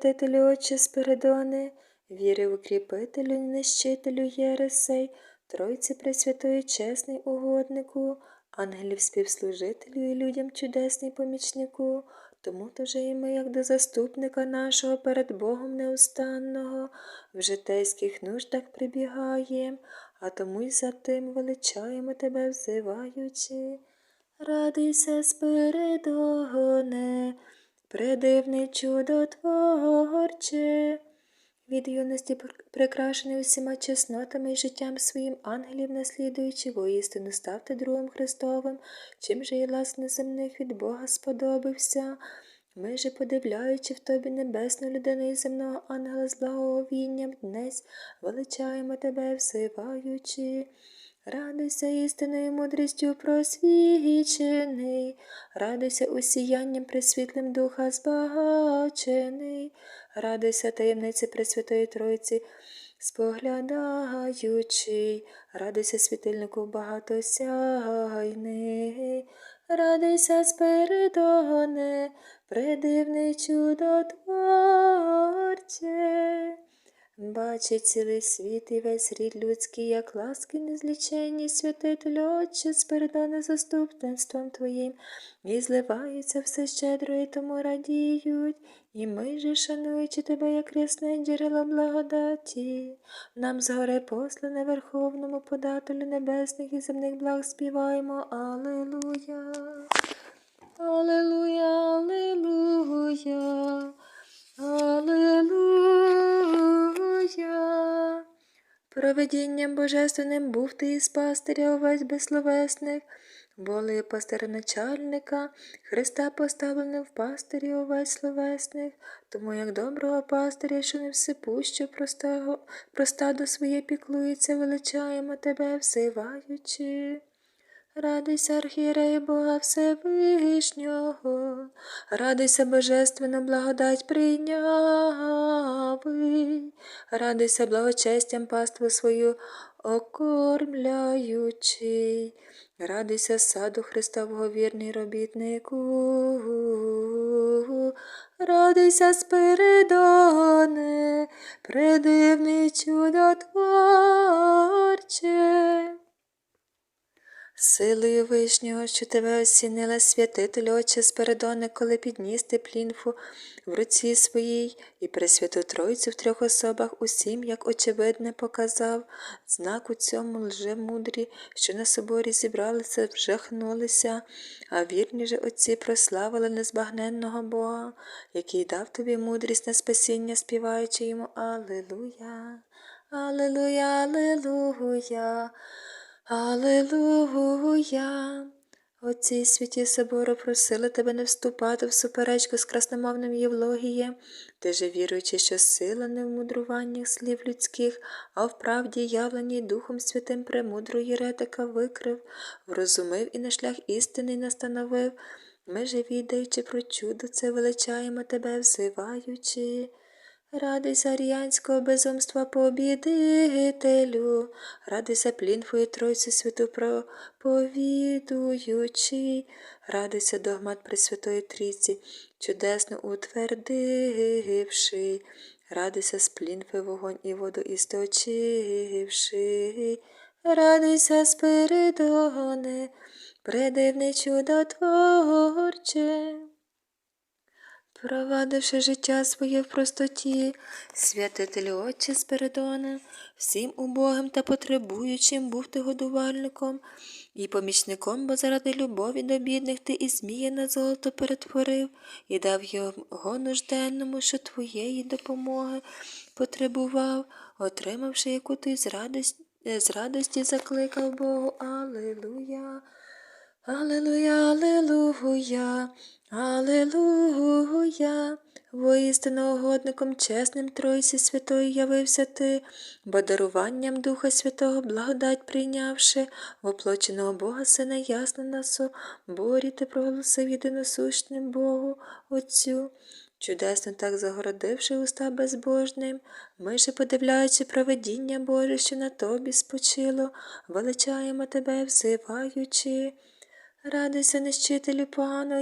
Тителю Отче Спиридоне, віри укріпителю, нищителю Єресей, Тройці Пресвятої, чесний угоднику, ангелів співслужителю і людям чудесний помічнику, тому то же і ми, як до заступника нашого перед Богом неустанного, в житейських нуждах прибігаєм, а тому й за тим величаємо тебе, взиваючи. Радуйся, Спиридоне, Придивний чудотворче, від юності прикрашений усіма чеснотами і життям своїм ангелів, наслідуючи воістину ставте другом Христовим, чим же і ласне земних від Бога сподобався. Ми же, подивляючи в тобі небесну людину і земного ангела з благовінням днесь, величаємо тебе, взиваючи. Радуйся істинною мудрістю просвічений, радуйся усіянням присвітлим Духа збагачений, радуйся таємниці Пресвятої Тройці, споглядаючий, радуйся світильнику багатосяйний, радуйся Спиридоне, придивний чудотворче. Бачить цілий світ і весь рід людський, як ласки незліченні, святителю Отче, спередане заступництвом Твоїм, і зливаються все щедро, і тому радіють, і ми же, шануючи тебе, як рясне джерело благодаті, нам згоре послане Верховному подателю небесних і земних благ співаємо. Аллилуйя. Аллилуйя, аллилуйя. Аллилуйя. Проведінням божественним був ти із пастиря увесь безсловесних, волею пастиря-начальника, Христа поставленим в пастирі увесь словесних, тому як доброго пастиря, що не всепущо простого, про стадо своє піклується, величаємо тебе, взиваючи. Радуйся, архієрей Бога Всевишнього, радуйся, божественну благодать прийняви, радуйся благочестям паству свою окормляючий, радуйся саду Христового вірний робітнику, радуйся, Спиридоне, придивний чудотворче. Силою вишнього, що тебе осінила святитель Отче Спиридоне, коли підніс ти плінфу в руці своїй і Пресвяту Тройцю в трьох особах усім, як очевидне, показав, знак у цьому лжемудрі, що на соборі зібралися, вжахнулися, а вірні же отці прославили незбагненного Бога, який дав тобі мудрість на спасіння, співаючи йому. Аллилуйя, Аллилуйя, Аллилуйя. Аллилуйя. Отці святі собору просили тебе не вступати в суперечку з красномовним Євлогієм, ти же віруючи, що сила не в мудруваннях слів людських, а в правді явленій Духом Святим премудру єретика викрив, врозумив і на шлях істинний настановив. Ми же, відаючи про чудо, це величаємо тебе, взиваючи. Радуйся аріянського безумства побідителю, радуйся плінфою Тройцю святу проповідуючи, радуйся догмат Пресвятої Трійці, чудесно утвердивши, радуйся з плінфи вогонь і воду істочивши, радуйся Спиридоне, предивне чудотворче. Провадивши життя своє в простоті, святителю Отче Спиридоне, всім убогим та потребуючим був ти годувальником і помічником, бо заради любові до бідних ти і змія на золото перетворив і дав його нужденному, що твоєї допомоги потребував, отримавши яку ти з радості, з радості закликав Богу. Аллилуйя. Аллилуйя, Аллилуйя, Аллилуйя. Воістину угодником чесним Тройці Святої явився ти, бо даруванням Духа Святого благодать прийнявши, воплоченого Бога Сина ясно на соборі ти проголосив єдиносущним Богу Отцю. Чудесно так загородивши уста безбожним, ми же, подивляючи проведіння Боже, що на тобі спочило, величаємо тебе, взиваючи. Радуйся, нищителю пану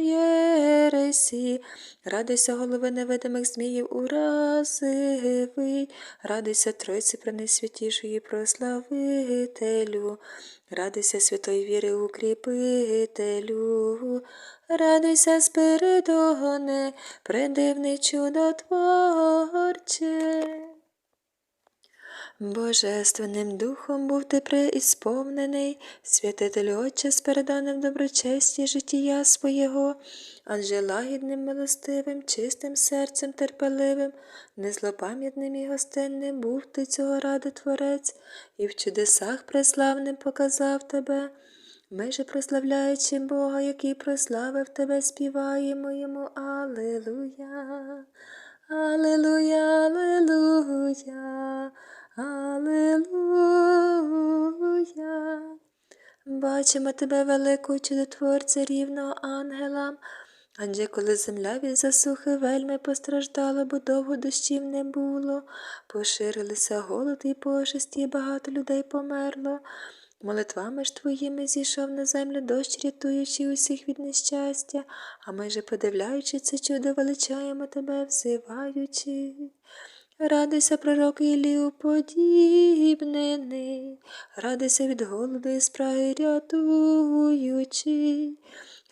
Єресі, радуйся, голови невидимих зміїв уразивий, радуйся, Тройці пренесвятішої прославителю, радуйся, святої віри укріпителю, радуйся, Спиридоне, предивний чудотворче. Божественним духом був ти преісповнений, святителю Отче спереданим в доброчесті життя свого, адже лагідним, милостивим, чистим серцем терпеливим, незлопам'ятним і гостинним був ти цього ради Творець, і в чудесах преславним показав тебе. Ми же, прославляючи Бога, який прославив тебе, співаємо йому Аллилуйя. Аллилуйя, Аллилуйя, Аллилуйя. Бачимо тебе, великого чудотворця рівного ангелам, адже коли земля від засухи вельми постраждала, бо довго дощів не було, поширилися голод і пошесті, і багато людей померло. Молитвами ж твоїми зійшов на землю дощ, рятуючи усіх від нещастя, а ми же, подивляючи це чудо, величаємо тебе, взиваючи. Радуйся, пророк Ілію подібнений, радуйся від голоду і спраги рятуючи,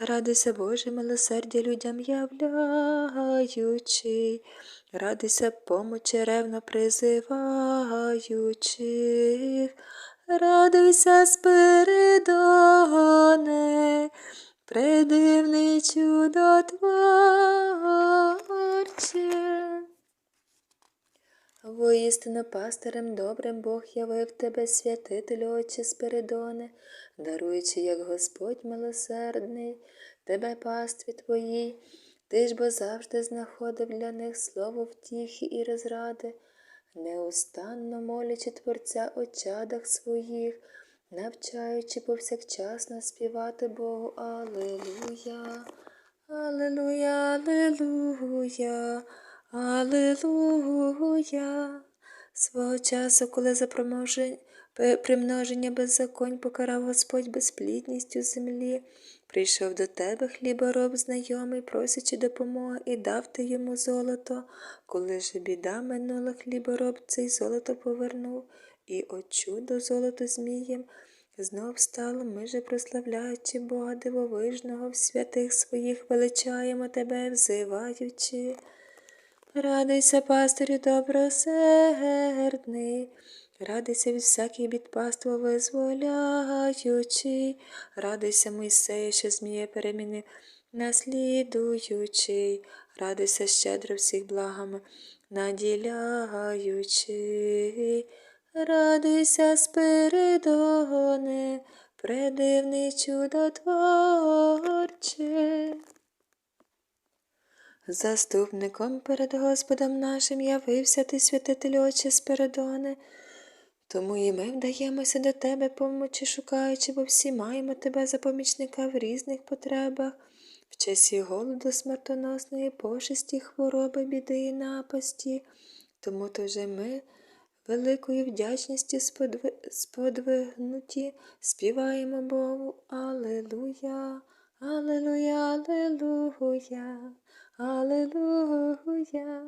радуйся, Боже, милосердя людям являючи, радуйся, помочі ревно призиваючих, радуйся, Спиридоне, предивний чудотворче. Воістину пастирем добрим Бог явив тебе, святителю Отче Спиридоне, даруючи, як Господь милосердний, тебе пастві твої, ти ж бо завжди знаходив для них слово втіхи і розради, неустанно молячи Творця о чадах своїх, навчаючи повсякчасно співати Богу Аллилуйя, Аллилуйя, Аллилуйя. Аллилуйя. Свого часу, коли за примноження беззаконь покарав Господь безплідністю землі, прийшов до тебе хлібороб знайомий, просячи допомоги, і дав ти йому золото. Коли ж біда минула, хлібороб цей золото повернув, і от чудо золото змієм знов стало, ми же прославляючи Бога дивовижного в святих своїх величаємо тебе, взиваючи. Радуйся, пастирю добросердний, радуйся від всяких бід паства визволяючий, радуйся, Мойсею, що зміє переміни, наслідуючий, радуйся щедро всіх благами, наділяючий, радуйся, Спиридоне, предивний чудотворче. Заступником перед Господом нашим явився ти, святителю Отче Спиридоне. Тому і ми вдаємося до тебе, помочі шукаючи, бо всі маємо тебе за помічника в різних потребах, в часі голоду, смертоносної пошесті, хвороби, біди і напасті. Тому то же ми великою вдячністю сподви- сподвигнуті співаємо Богу Аллилуйя, Аллилуйя, Аллилуйя, Аллилуйя.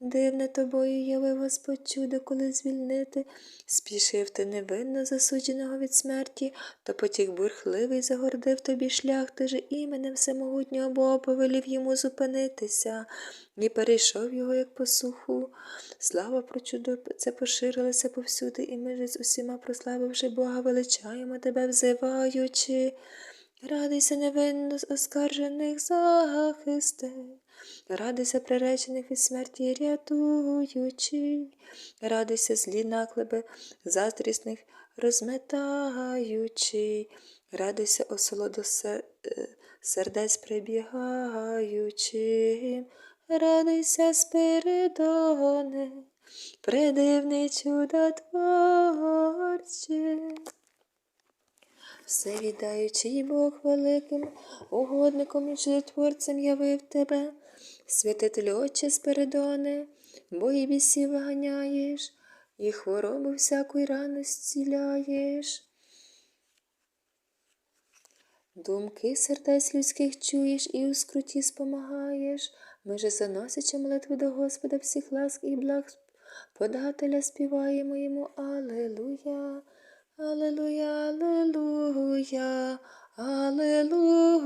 Дивне тобою явив Господь чудо, коли звільнити. Спішив ти невинно засудженого від смерті, то потік бурхливий загордив тобі шлях, ти же іменем всемогутнього Бога повелів йому зупинитися, і перейшов його, як по суху. Слава про чудо це поширилася повсюди, і ми же з усіма прославивши Бога, величаємо тебе, взиваючи. Радуйся невинно з оскаржених захисти, радуйся приречених від смерті рятуючи, радуйся злі наклеби заздрісних розметаючи, радуйся осолоду е, сердець прибігаючи, радуйся, Спиридоне, предивний чудотворче. Все віддаючий Бог великим, угодником і чудотворцем явив тебе, святителю Отче Спиридоне, бо і бісів виганяєш, і хворобу всяку й рану зціляєш. Думки сердець людських чуєш і у скруті спомагаєш. Ми же заносячи молитву до Господа всіх ласк і благ подателя співаємо йому Алелуя, Алелуя, Алелуя, Алелуя.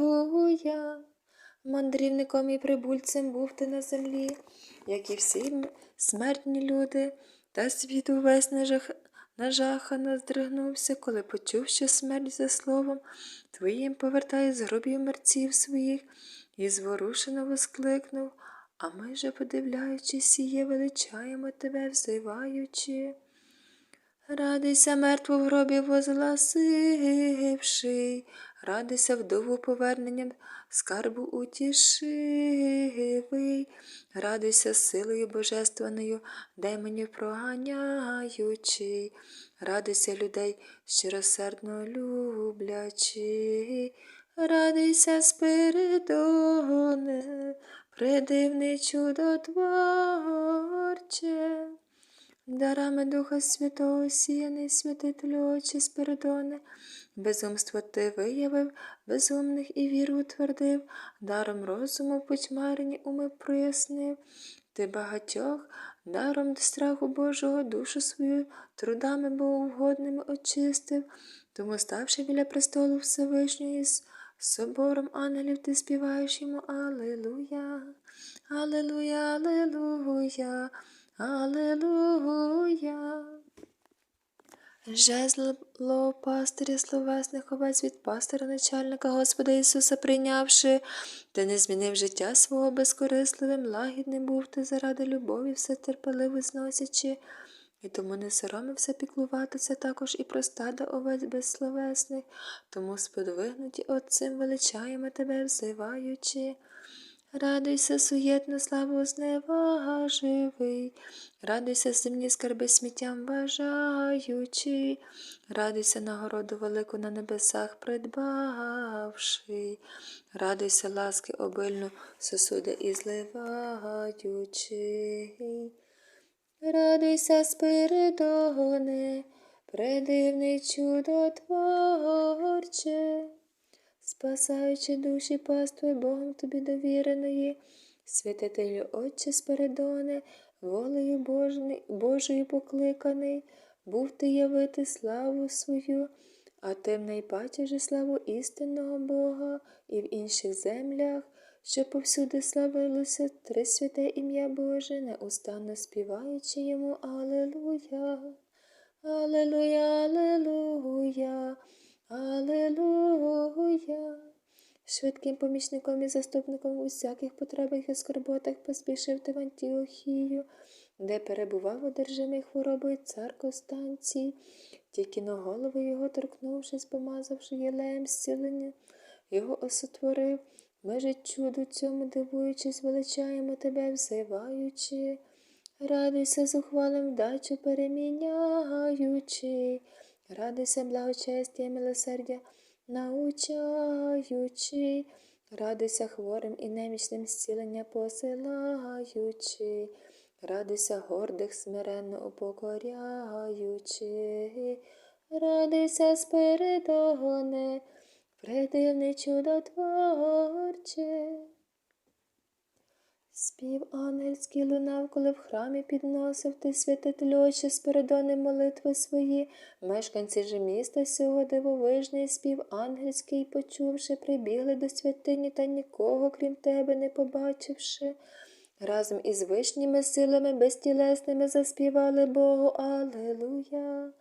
Мандрівником і прибульцем був ти на землі, як і всі смертні люди, та світ увесь нажах... нажахано здригнувся, коли почув, що смерть за словом твоїм повертає з гробів мерців своїх, і зворушено воскликнув, а ми же, подивляючись, сіє, величаємо тебе, взиваючи. Радийся, мертву в гробі возгласивши, радийся вдову поверненням скарбу утішивий, радуйся силою божественною, демонів проганяючи, радуйся людей щиросердно люблячи, радуйся, Спиридоне, придивний чудотворче. Дарами Духа Святого сіяний святителю Отче Спиридоне, безумство ти виявив, безумних і віру утвердив, даром розуму в уми прояснив, ти багатьох даром страху Божого душу свою трудами богоугодними очистив, тому ставши біля престолу Всевишнього із собором ангелів, ти співаєш йому Аллилуйя, Аллилуйя, Аллилуйя. Аллилуйя. Жезло пастиря словесних овець від пастиря начальника Господа Ісуса прийнявши, ти не змінив життя свого безкорисливим, лагідним був ти заради любові, все терпеливо зносячи, і тому не соромився піклуватися також і про стада овець безсловесних, тому сподвигнуті отцем величаємо тебе, взиваючи. Радуйся, суєтно славу зневаживий, радуйся земні скарби сміттям бажаючи, радуйся нагороду велику на небесах придбавши, радуйся ласки обильну сосуди і зливаючи. Радуйся, Спиридоне, придивний чудотворче спасаючи душі пастви Богом тобі довіреної, святителю Отче Спиридоне, волею Божою покликаний, був ти явити славу свою, а тим найпаче славу істинного Бога і в інших землях, що повсюди славилося три святе ім'я Боже, неустанно співаючи йому Алелуя. Алелуя, Алелуя, Алелуя. Швидким помічником і заступником у всяких потребах і скорботах поспішив в Антіохію, де перебував одержимий хворобою цар Костанцій, тільки на голову його торкнувшись, помазавши єлеєм зцілення, його осотворив. Ми же чуду цьому дивуючись, величаємо тебе, взиваючи. Радуйся зухвалим вдачу переміняючи, радуйся благочестя милосердя научаючи, радуйся хворим і немічним зцілення посилаючи, радуйся гордих смиренно упокоряючи, радуйся Спиридоне, придивний чудотворче. Спів ангельський лунав, коли в храмі підносив ти святителю Отче Спиридони молитви свої. Мешканці же міста сього дивовижний спів ангельський, почувши, прибігли до святині та нікого, крім тебе, не побачивши. Разом із вишніми силами безтілесними заспівали Богу Алелуя,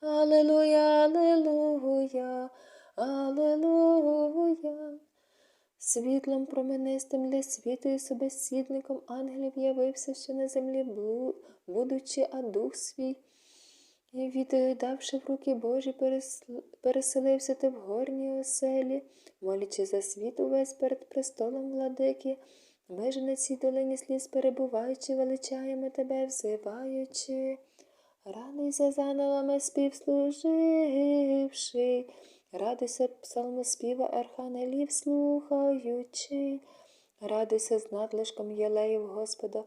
Алелуя, Алелуя, Алелуя. Світлом променистим для світу і собесідником ангелів явився, що на землі будучи, а дух свій. І віддавши в руки Божі, переселився ти в горній оселі, молячи за світ увесь перед престолом владики. Ми на цій долині сліз перебуваючи, величаємо тебе, взиваючи. Радуйся за ангелами співслуживши, радуйся псалмоспіва архангелів слухаючи, радуйся з надлишком єлеїв Господа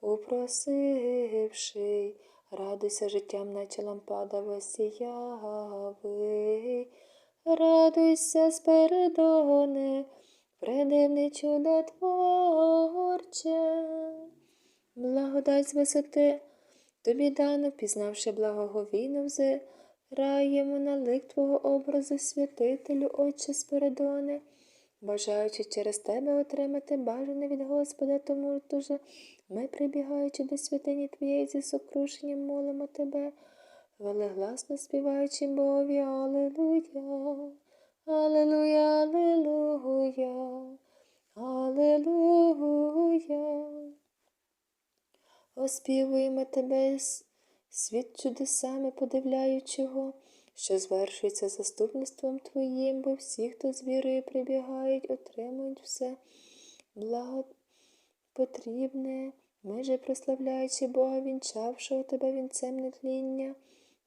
упросивши, радуйся життям, наче лампада весіяви, радуйся, Спиридоне, придивне чудо творче. Благодать з висоти, тобі дано, пізнавши благого війну взираємо на лик Твого образу, святителю, Отче Спиридоне, бажаючи через тебе отримати бажане від Господа, тому дуже ми, прибігаючи до святині Твоєї зі сокрушенням, молимо Тебе, велегласно співаючи Богові, Аллилуйя, Аллилуйя, Аллилуйя, Аллилуйя. Оспівуємо тебе, світ чудесами подивляючого, що звершується заступництвом Твоїм, бо всі, хто з вірою прибігають, отримують все благо потрібне. Ми же, прославляючи Бога, вінчавшого тебе вінцем нетління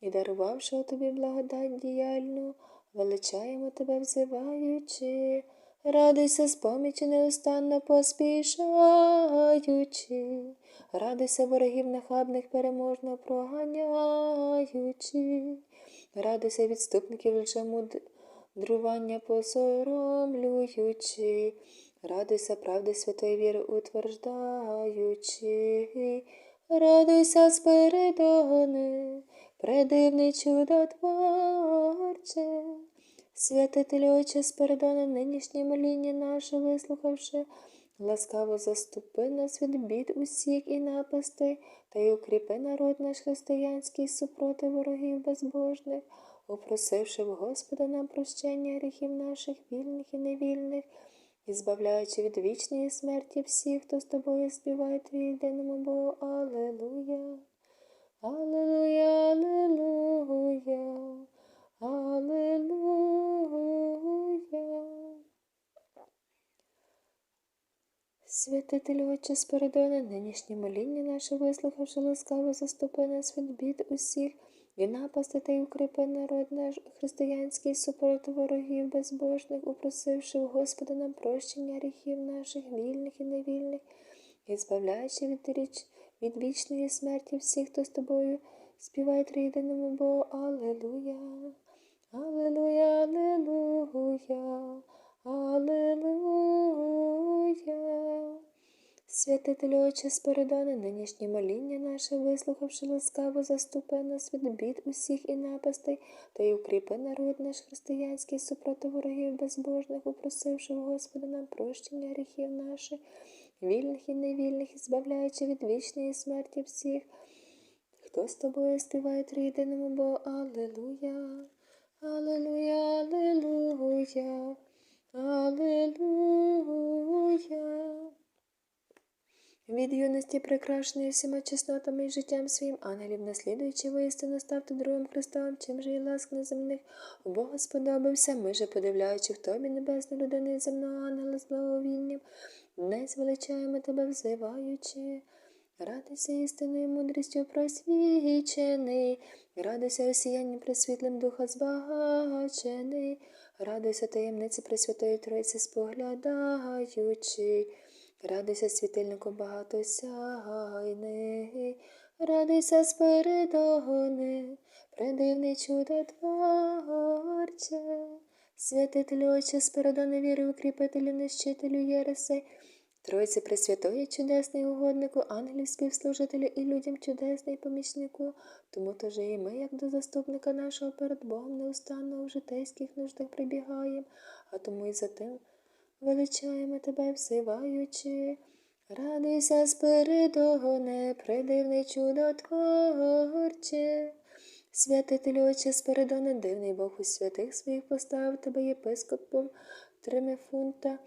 і дарувавшого тобі благодать діяльну, величаємо тебе, взиваючи. Радуйся з помічі неустанно поспішаючи, радуйся ворогів нахабних переможно проганяючи, радуйся відступників лжемудрування посоромлюючи, радуйся правди святої віри утверждаючи, радуйся Спиридоне, предивний чудотворче. Святителю Отче Спиридоне, нинішнє моління наше вислухавши, ласкаво заступи нас від бід усіх і напастей, та й укріпи народ наш християнський супроти ворогів безбожних, упросивши в Господа нам прощення гріхів наших вільних і невільних, і збавляючи від вічної смерті всіх, хто з тобою співає твій єдиному Богу. Аллилуйя. Аллилуйя, Аллилуйя. Аллилуйя. Святителю Отче Спиридоне, нинішнє моління наше вислухавши ласкаво заступи нас від бід усіх, і напасти та й укріпи народ наш християнський супроти ворогів безбожних, упросивши у Господа нам прощення гріхів наших, вільних і невільних, і збавляючи від, річ, від вічної смерті всіх, хто з тобою співає триєдиному Богу. Аллилуйя. Аллилуйя, Аллилуйя, Аллилуйя. Святителю Отче Спиридоне, нинішнє моління наше, вислухавши ласкаво, заступи нас від бід усіх і напастей, та й укріпи народ наш християнський супроти ворогів безбожних, упросивши у Господа нам прощення гріхів наших, вільних і невільних, і збавляючи від вічної смерті всіх. Хто з тобою співає триєдиному Богу? Аллилуйя, Аллилуйя, Аллилуйя, Аллилуйя. Від юності прикрашеної всіма чеснотами і життям своїм ангелів, наслідуючи воістину ставте другим Христом, чим же і ласк неземних, у Бога сподобався, ми же, подивляючи в тобі небесну людину і земного ангела з благовінням, не звеличаємо тебе, взиваючи. Радуйся істинною мудрістю просвічений, радуйся осіянням присвітлим духа збагачений, радуйся таємниці Пресвятої Тройці споглядаючи, радуйся світильнику багатосяйний, радуйся Спиридоне, предивний чудотворче, святителю Отче Спиридоне віри, укріпителю, нищителю Єресей, Тройці Пресвятої чудесний угоднику, ангелів співслужителю і людям чудесний помічнику, тому то же і ми, як до заступника нашого перед Богом, неустанно у житейських нуждах прибігаємо, а тому і за тим величаємо тебе, взиваючи. Радуйся, Спиридоне, придивний чудотворче. Святителю Отче Спиридоне, дивний Бог у святих своїх поставив тебе єпископом Тримефунта,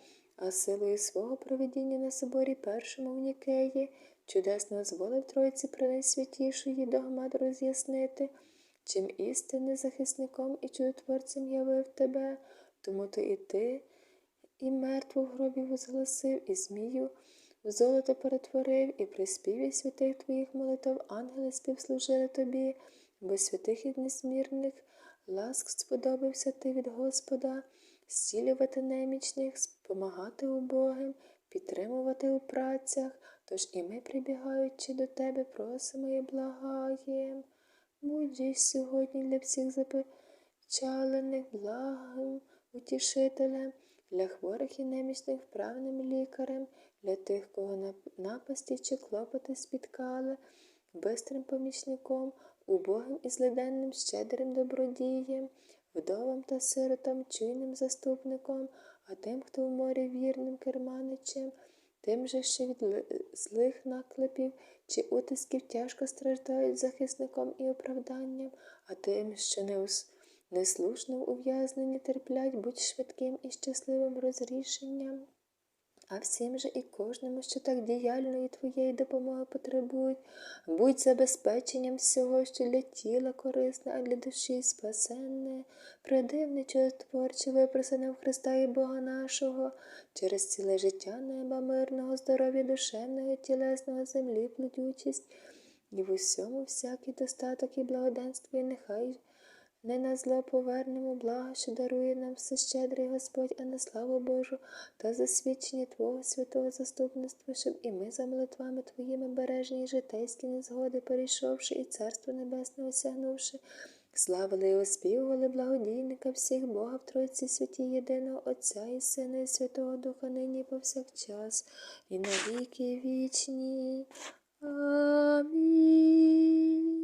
а силою свого проведіння на соборі першому в Нікеї чудесно зволив Тройці пренайсвятішої догмат роз'яснити, чим істинний захисником і чудотворцем явив тебе, тому то і ти, і мертву в гробі возгласив, і змію в золото перетворив, і при співі святих твоїх молитв ангели співслужили тобі, бо святих і несмірних ласк сподобався ти від Господа, зцілювати немічних, спомагати убогим, підтримувати у працях, тож і ми, прибігаючи до тебе, просимо і благаєм. Будь сьогодні для всіх розчалених благим утішителем, для хворих і немічних вправним лікарем, для тих, кого напасті чи клопоти спіткали, бистрим помічником, убогим і злиденним щедрим добродієм, вдовам та сиротам чуйним заступником, а тим, хто в морі вірним керманичем, тим же, що від злих наклепів чи утисків тяжко страждають захисником і оправданням, а тим, що не неслушно в ув'язненні терплять, будь швидким і щасливим розрішенням. А всім же і кожному, що так діяльної твоєї допомоги потребують, будь забезпеченням всього, що для тіла корисне, а для душі спасенне, предивне чудотворче випросане в Христа і Бога нашого, через ціле життя неба, мирного, здоров'я душевного, і тілесного землі, плодючість, і в усьому всякий достаток і благоденство, і нехай не на зло повернемо блага, що дарує нам всещедрий Господь, а на славу Божу та засвідчення Твого святого заступництва, щоб і ми за молитвами Твоїми бережні і житейські незгоди, перейшовши і Царство Небесне осягнувши, славили і оспівували благодійника всіх Бога в Тройці святі єдиного Отця і Сина і Святого Духа нині повсякчас, і на віки вічні. Амінь.